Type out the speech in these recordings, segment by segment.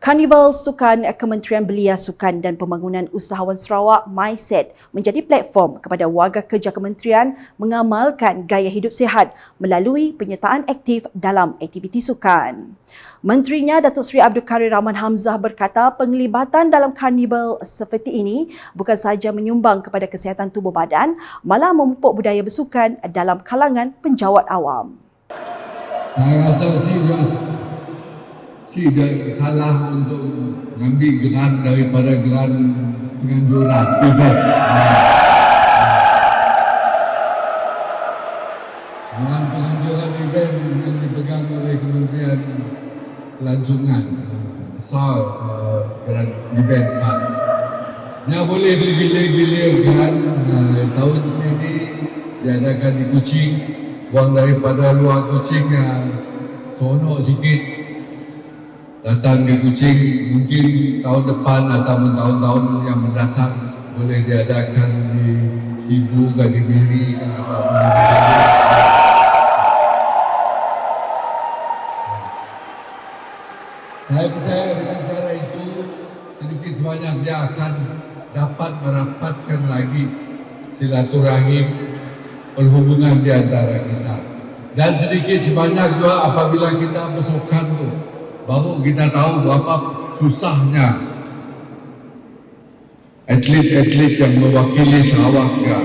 Karnival Sukan Kementerian Belia Sukan dan Pembangunan Usahawan Sarawak MySet menjadi platform kepada warga kerja kementerian mengamalkan gaya hidup sihat melalui penyertaan aktif dalam aktiviti sukan. Menterinya Datuk Seri Abdul Karir Rahman Hamzah berkata penglibatan dalam karnival seperti ini bukan sahaja menyumbang kepada kesihatan tubuh badan malah memupuk budaya bersukan dalam kalangan penjawat awam. Saya rasa serius si salah untuk mengambil geran daripada geran penganjuran event. Geran penganjuran event yang dipegang oleh Kementerian Pelancongan. Besar uh, geran event Pak. Yang boleh bergilir-gilirkan uh, tahun ini diadakan di Kuching. Buang daripada luar Kuching yang sonok sikit datang ke Kuching mungkin tahun depan atau tahun-tahun yang mendatang boleh diadakan di Sibu di Miri ataupun di Saya percaya dengan cara itu sedikit sebanyak dia akan dapat merapatkan lagi silaturahim perhubungan di antara kita. Dan sedikit sebanyak juga apabila kita bersukan tu, baru kita tahu berapa susahnya atlet-atlet yang mewakili Sarawak ya.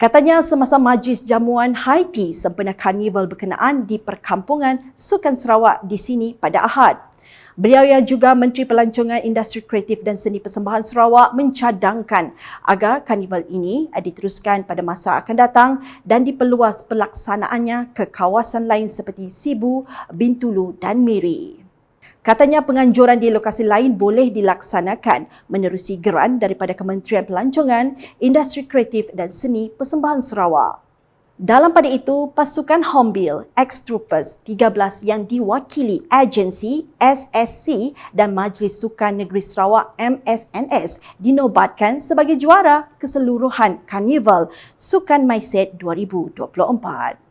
Katanya semasa majlis jamuan Haiti sempena karnival berkenaan di perkampungan Sukan Sarawak di sini pada Ahad. Beliau yang juga Menteri Pelancongan Industri Kreatif dan Seni Persembahan Sarawak mencadangkan agar karnival ini diteruskan pada masa akan datang dan diperluas pelaksanaannya ke kawasan lain seperti Sibu, Bintulu dan Miri. Katanya penganjuran di lokasi lain boleh dilaksanakan menerusi geran daripada Kementerian Pelancongan, Industri Kreatif dan Seni Persembahan Sarawak. Dalam pada itu, pasukan Hombil X-Troopers 13 yang diwakili agensi SSC dan Majlis Sukan Negeri Sarawak MSNS dinobatkan sebagai juara keseluruhan Karnival Sukan Maiset 2024.